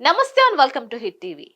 నమస్తే and welcome to hit TV.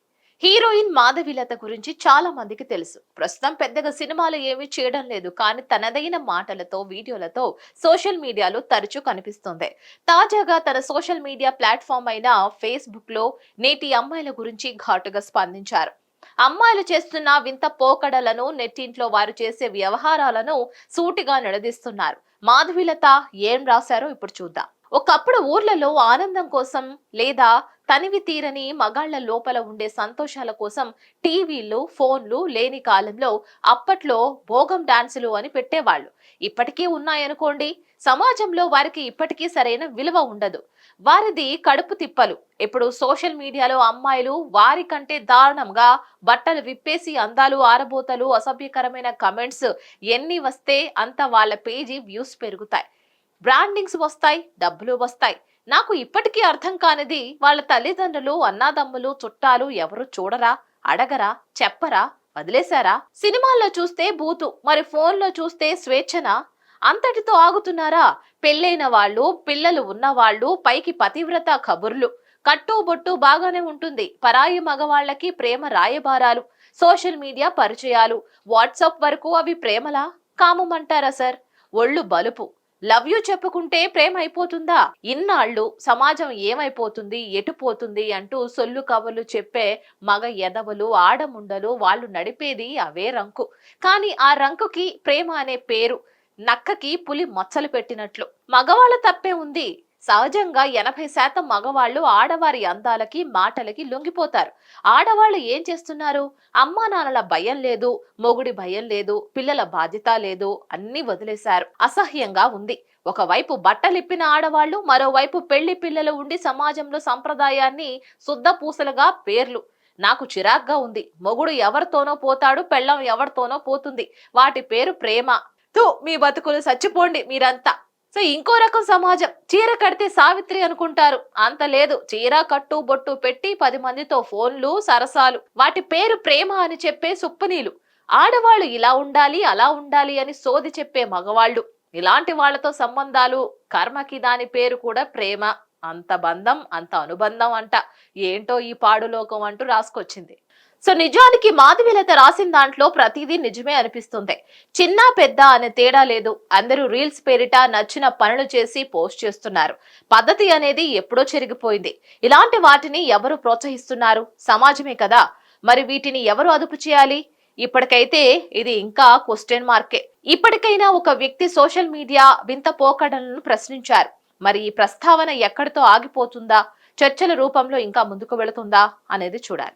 Heroine Madhavilatha గురించి చాలా మందికి తెలుసు. ప్రస్తుతం పెద్దగా సినిమాలు ఏమీ చేయడం లేదు. కానీ తనదైన మాటలతో వీడియోలతో సోషల్ మీడియాలో తరచూ కనిపిస్తుంది. తాజాగా తన సోషల్ మీడియా ప్లాట్ఫామ్ అయిన ఫేస్బుక్లో నేటి అమ్మాయిల గురించి ఘాటుగా స్పందించారు. అమ్మాయిలు చేస్తున్న వింత పోకడలను నెట్టింట్లో వారు చేసే వ్యవహారాలను సూటిగా నిలదీస్తున్నారు. మాధవిలత ఏం రాశారో ఇప్పుడు చూద్దాం. ఒకప్పుడు ఊర్లలో ఆనందం కోసం లేదా తనివి తీరని మగాళ్ళ లోపల ఉండే సంతోషాల కోసం టీవీలు ఫోన్లు లేని కాలంలో అప్పట్లో భోగం డాన్సులు అని పెట్టేవాళ్ళు. ఇప్పటికీ ఉన్నాయనుకోండి. సమాజంలో వారికి ఇప్పటికీ సరైన విలువ ఉండదు. వారిది కడుపు తిప్పలు. ఇప్పుడు సోషల్ మీడియాలో అమ్మాయిలు వారి కంటే దారుణంగా బట్టలు విప్పేసి అందాలు ఆరబోతలు అసభ్యకరమైన కమెంట్స్ ఎన్ని వస్తే అంత వాళ్ళ పేజీ వ్యూస్ పెరుగుతాయి. బ్రాండింగ్స్ వస్తాయి డబ్బులు వస్తాయి. నాకు ఇప్పటికీ అర్థం కానిది వాళ్ళ తల్లిదండ్రులు అన్నాదమ్ములు చుట్టాలు ఎవరు చూడరా అడగరా చెప్పరా వదిలేశారా? సినిమాల్లో చూస్తే బూతు మరి ఫోన్లో చూస్తే స్వేచ్ఛన? అంతటితో ఆగుతున్నారా? పెళ్ళైన వాళ్ళు పిల్లలు ఉన్నవాళ్ళు పైకి పతివ్రత కబుర్లు. కట్టు బొట్టు బాగానే ఉంటుంది. పరాయి మగవాళ్ళకి ప్రేమ రాయబారాలు. సోషల్ మీడియా పరిచయాలు. వాట్సాప్ వరకు అవి ప్రేమలా? కామమంటారా సార్? ఒళ్ళు బలుపు. లవ్ యూ చెప్పుకుంటే ప్రేమ అయిపోతుందా? ఇన్నాళ్ళు సమాజం ఏమైపోతుంది ఎటు పోతుంది అంటూ సొల్లు కబుర్లు చెప్పే మగ ఎదవలు ఆడముండలు వాళ్ళు నడిపేది అవే రంకు. కానీ ఆ రంకుకి ప్రేమ అనే పేరు నక్కకి పులి మచ్చలు పెట్టినట్లు. మగవాళ్ళ తప్పే ఉంది. సహజంగా ఎనభై శాతం మగవాళ్ళు ఆడవారి అందాలకి మాటలకి లొంగిపోతారు. ఆడవాళ్ళు ఏం చేస్తున్నారు? అమ్మా నాన్నల భయం లేదు మొగుడి భయం లేదు పిల్లల బాధ్యత లేదు అన్ని వదిలేశారు. అసహ్యంగా ఉంది. ఒకవైపు బట్టలిప్పిన ఆడవాళ్ళు మరోవైపు పెళ్ళి పిల్లలు ఉండి సమాజంలో సంప్రదాయాన్ని శుద్ధ పూసలుగా పేర్లు. నాకు చిరాగ్గా ఉంది. మొగుడు ఎవరితోనో పోతాడు పెళ్ళం ఎవరితోనో పోతుంది. వాటి పేరు ప్రేమ. తూ మీ బతుకులు చచ్చిపోండి మీరంతా. సో ఇంకో రకం సమాజం. చీర కడితే సావిత్రి అనుకుంటారు. అంత లేదు. చీర కట్టు బొట్టు పెట్టి పది మందితో ఫోన్లు సరసాలు. వాటి పేరు ప్రేమ అని చెప్పే సుప్పనీలు. ఆడవాళ్ళు ఇలా ఉండాలి అలా ఉండాలి అని సోది చెప్పే మగవాళ్ళు. ఇలాంటి వాళ్ళతో సంబంధాలు కర్మకి దాని పేరు కూడా ప్రేమ. అంత బంధం అంత అనుబంధం అంట. ఏంటో ఈ పాడులోకం అంటూ రాసుకొచ్చింది. సో నిజానికి మాధవిలత రాసిన దాంట్లో ప్రతిదీ నిజమే అనిపిస్తుంది. చిన్న పెద్ద అనే తేడా లేదు. అందరూ రీల్స్ పేరిట నచ్చిన పనులు చేసి పోస్ట్ చేస్తున్నారు. పద్ధతి అనేది ఎప్పుడో చెరిగిపోయింది. ఇలాంటి వాటిని ఎవరు ప్రోత్సహిస్తున్నారు? సమాజమే కదా. మరి వీటిని ఎవరు అదుపు చేయాలి? ఇప్పటికైతే ఇది ఇంకా క్వశ్చన్ మార్కే ఇప్పటికైనా ఒక వ్యక్తి సోషల్ మీడియా వింత పోకడలను ప్రశ్నించారు. మరి ఈ ప్రస్తావన ఎక్కడితో ఆగిపోతుందా? చర్చల రూపంలో ఇంకా ముందుకు వెళుతుందా? అనేది చూడాలి.